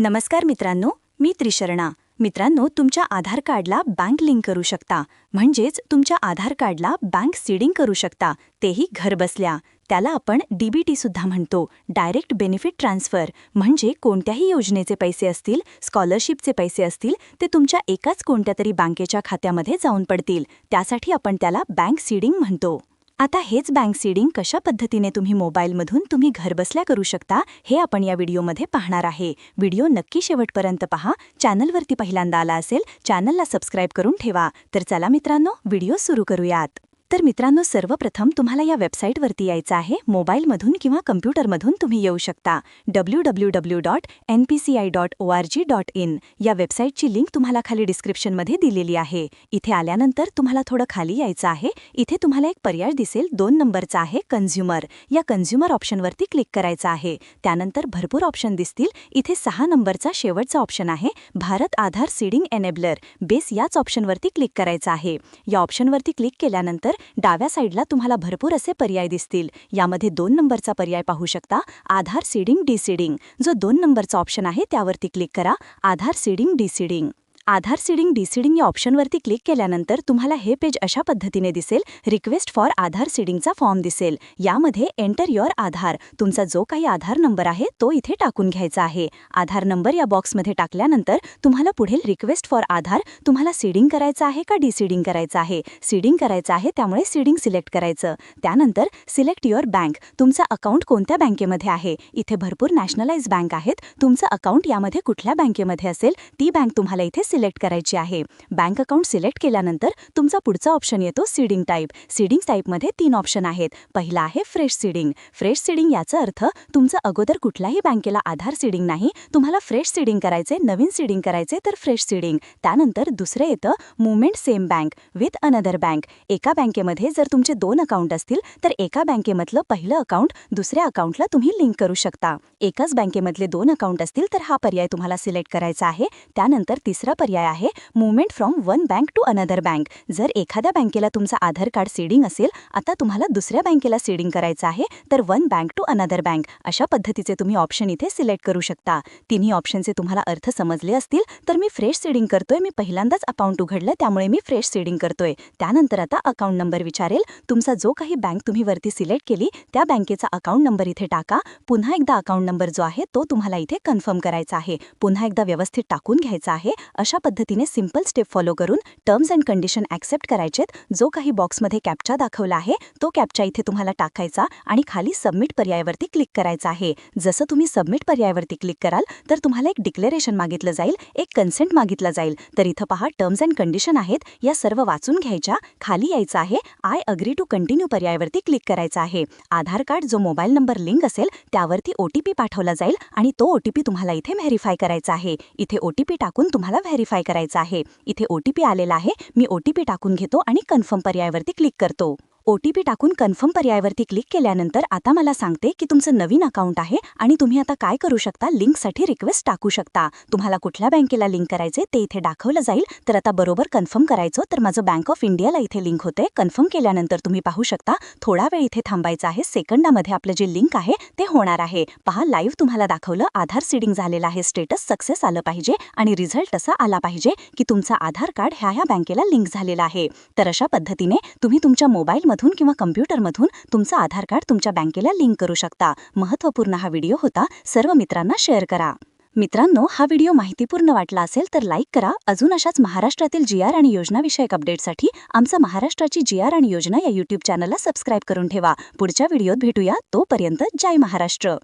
नमस्कार मित्रांनो मी त्रिशरणा. मित्रांनो तुमच्या आधार कार्डला बँक लिंक करू शकता. म्हणजेच तुमच्या आधार कार्डला बँक सीडिंग करू शकता. तेही घरबसल्या त्याला आपण डीबीटी सुद्धा म्हणतो. डायरेक्ट बेनिफिट ट्रान्सफर म्हणजे कोणत्याही योजनेचे पैसे असतील स्कॉलरशिपचे पैसे असतील ते तुमच्या एकाच कोणत्या तरी बँकेच्या खात्यामध्ये जाऊन पडतील. त्यासाठी आपण त्याला बँक सीडिंग म्हणतो. आता हेच बँक सीडिंग कशा पद्धतीने तुम्ही मोबाईलमधून तुम्ही घरबसल्या करू शकता हे आपण या व्हिडिओमध्ये पाहणार आहे. व्हिडिओ नक्की शेवटपर्यंत पहा. चॅनलवरती पहिल्यांदा आला असेल चॅनलला सबस्क्राईब करून ठेवा. तर चला मित्रांनो व्हिडिओ सुरू करूयात. तर मित्रांनो सर्वप्रथम तुम्हाला या वेबसाईटवरती यायचं आहे. मोबाईलमधून किंवा कम्प्युटरमधून तुम्ही येऊ शकता. W W W dot N P C I dot O R G dot I N वेबसाईटची link तुम्हाला खाली डिस्क्रिप्शनमध्ये दिलेली आहे. इथे आल्यानंतर तुम्हाला थोडं खाली यायचं आहे. इथे तुम्हाला एक पर्याय दिसेल. दोन नंबरचा आहे कन्झ्युमर. या कन्झ्युमर ऑप्शनवरती क्लिक करायचं आहे. त्यानंतर भरपूर ऑप्शन दिसतील. इथे सहा नंबरचा शेवटचा ऑप्शन आहे. Bharat Aadhaar seeding enabler. Base याच ऑप्शनवरती क्लिक करायचं आहे. या ऑप्शनवरती क्लिक केल्यानंतर डाव्या साईडला तुम्हाला भरपूर असे पर्याय दिसतील. यामध्ये दोन नंबरचा पर्याय पाहू शकता. Aadhaar seeding deseeding. जो दोन नंबरचा ऑप्शन आहे त्यावरती क्लिक करा. आधार सीडिंग डिसीडिंग. आधार सीडिंग डिसीडिंग या ऑप्शनवरती क्लिक केल्यानंतर तुम्हाला हे पेज अशा पद्धतीने दिसेल. रिक्वेस्ट फॉर आधार सीडिंगचा फॉर्म दिसेल. यामध्ये एंटर युअर आधार. तुमचा जो काही आधार नंबर आहे तो इथे टाकून घ्यायचा आहे. आधार नंबर या बॉक्समध्ये टाकल्यानंतर तुम्हाला पुढील रिक्वेस्ट फॉर आधार तुम्हाला सीडिंग करायचं आहे का डिसीडिंग करायचं आहे? सीडिंग करायचं आहे त्यामुळे सीडिंग सिलेक्ट करायचं. त्यानंतर सिलेक्ट युअर बँक. तुमचं अकाउंट कोणत्या बँकेमध्ये आहे? इथे भरपूर नॅशनलाइज बँक आहेत. तुमचं अकाउंट यामध्ये कुठल्या बँकेमध्ये असेल? ती बँक तुम्हाला इथे सिलेक्ट करायची आहे. बँक अकाउंट सिलेक्ट केल्यानंतर तुमचा पुढचा ऑप्शन येतो सीडिंग टाईप. सीडिंग टाईपमध्ये तीन ऑप्शन आहेत. पहिला आहे फ्रेश सीडिंग. फ्रेश सीडिंग याचा अर्थ तुमचं अगोदर कुठल्याही बँकेला आधार सीडिंग नाही. तुम्हाला फ्रेश सीडिंग करायचे नवीन सीडिंग करायचे तर फ्रेश सीडिंग. त्यानंतर दुसरं येतं movement same bank with another bank. एका बँकेमध्ये जर तुमचे दोन अकाउंट असतील तर एका बँकेमधलं पहिलं अकाउंट दुसऱ्या अकाउंटला तुम्ही लिंक करू शकता. एकाच बँकेमधले दोन अकाउंट असतील तर हा पर्याय तुम्हाला सिलेक्ट करायचा आहे. त्यानंतर तिसरा पर्याय आहे movement from one bank to another bank जर एखाद्या बँकेला तुमचा आधार कार्ड सीडिंग असेल आता तुम्हाला दुसऱ्या बँकेला सीडिंग करायचं आहे तर one bank to another bank अशा पद्धतीचे तुम्ही ऑप्शन इथे सिलेक्ट करू शकता. तिन्ही ऑप्शनचे तुम्हाला अर्थ समजले असतील तर मी फ्रेश सीडिंग करतोय मी पहिल्यांदाच अकाउंट उघडलं त्यामुळे मी फ्रेश सीडिंग करतोय. त्यानंतर आता अकाउंट नंबर विचारेल. तुमचा जो काही बँक तुम्ही वरती सिलेक्ट केली त्या बँकेचा अकाउंट नंबर इथे टाका. पुन्हा एकदा अकाउंट नंबर जो आहे तो तुम्हाला इथे कन्फर्म करायचा आहे. पुन्हा एकदा व्यवस्थित टाकून घ्यायचा आहे. अशा पद्धतीने सिंपल स्टेप फॉलो करून टर्म्स अँड कंडिशन ॲक्सेप्ट करायचेत. जो काही बॉक्समध्ये कॅप्चा दाखवला आहे तो कॅप्चा इथे तुम्हाला टाकायचा आणि खाली सबमिट पर्यायावरती क्लिक करायचा आहे. जसं तुम्ही सबमिट पर्यायावरती क्लिक कराल तर तुम्हाला एक डिक्लेरेशन मागितलं जाईल एक कन्सेंट मागितलं जाईल. तर इथं पहा टर्म्स अँड कंडिशन आहेत या सर्व वाचून घ्यायच्या खाली यायचं आहे आय अग्री टू कंटिन्यू पर्यायावरती क्लिक करायचा आहे. आधार कार्ड जो मोबाईल नंबर लिंक असेल त्यावरती ओ टी पी पाठवला जाईल आणि तो ओ टी पी तुम्हाला इथे व्हेरीफाय करायचा आहे. इथे ओ टी पी टाकून तुम्हाला व्हेरीफाय करायचा आहे. इथे ओ टी पी आलेला आहे. मी ओ टी पी टाकून घेतो आणि कन्फर्म पर्यायावरती क्लिक करतो. ओ टी पी टाकून कन्फर्म पर्यायावरती क्लिक केल्यानंतर आता मला सांगते की तुमचं नवीन अकाउंट आहे आणि तुम्ही आता काय करू शकता? लिंकसाठी रिक्वेस्ट टाकू शकता. तुम्हाला कुठल्या बँकेला लिंक करायचे ते इथे दाखवलं जाईल. तर आता बरोबर कन्फर्म करायचं. तर माझं बँक ऑफ इंडियाला इथे लिंक होते. कन्फर्म केल्यानंतर तुम्ही पाहू शकता थोडा वेळ इथे थांबायचं आहे. सेकंडामध्ये आपलं जे लिंक आहे ते होणार आहे. पहा लाईव्ह तुम्हाला दाखवलं आधार सीडिंग झालेलं आहे. स्टेटस सक्सेस आलं पाहिजे आणि रिझल्ट असा आला पाहिजे की तुमचा आधार कार्ड ह्या ह्या बँकेला लिंक झालेला आहे. तर अशा पद्धतीने तुम्ही तुमच्या मोबाईलमध्ये मोबाईलमधून किंवा कम्प्युटरमधून तुमचं आधार कार्ड तुमच्या बँकेला लिंक करू शकता. महत्त्वपूर्ण हा व्हिडिओ होता. सर्व मित्रांना शेअर करा. मित्रांनो हा व्हिडिओ माहितीपूर्ण वाटला असेल तर लाईक करा. अजून अशाच महाराष्ट्रातील जी आर आणि योजनाविषयक अपडेटसाठी आमचा महाराष्ट्राची जी आर आणि योजना या यूट्यूब चॅनलला सबस्क्राईब करून ठेवा. पुढच्या व्हिडिओत भेटूया. तोपर्यंत जय महाराष्ट्र.